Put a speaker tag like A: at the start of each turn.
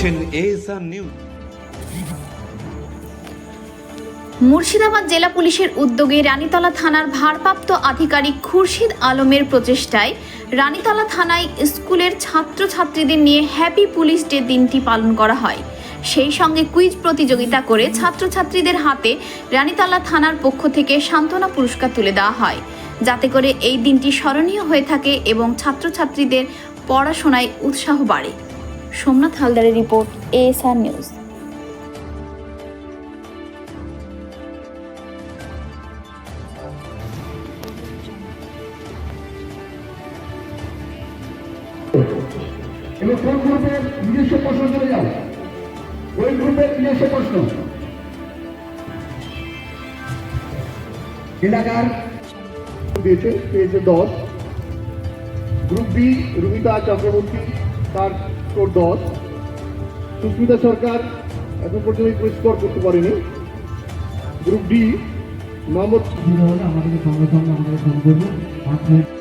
A: দেখছেন
B: মুর্শিদাবাদ জেলা পুলিশের উদ্যোগে রানীতলা থানার ভারপ্রাপ্ত আধিকারিক খুরশিদ আলমের প্রচেষ্টায় রানীতলা থানায় স্কুলের ছাত্রছাত্রীদের নিয়ে হ্যাপি পুলিশ ডে দিনটি পালন করা হয়। সেই সঙ্গে কুইজ প্রতিযোগিতা করে ছাত্রছাত্রীদের হাতে রানীতলা থানার পক্ষ থেকে সান্ত্বনা পুরস্কার তুলে দেওয়া হয়। যাতে করে এই দিনটি স্মরণীয় হয়ে থাকে এবং ছাত্রছাত্রীদের পড়াশোনায় উৎসাহ বাড়ে। সোমনাথ হালদারের রিপোর্ট এএসআর নিউজ।
C: এবং কোন গ্রুপের নিজস্ব প্রশ্ন চলে যাও? ওই গ্রুপের নিজস্ব প্রশ্ন। এলাকার দিয়েছে পেয়েছে দশ। গ্রুপ বি, রুমিতা চক্রবর্তী, তার স্কোর দশ। সুস্মিতা সরকার এখন পর্যন্ত স্কোর করতে পারেনি। গ্রুপ ডি মোহাম্মদ
D: আমাদেরকে সঙ্গে সঙ্গে আমাদের ফোন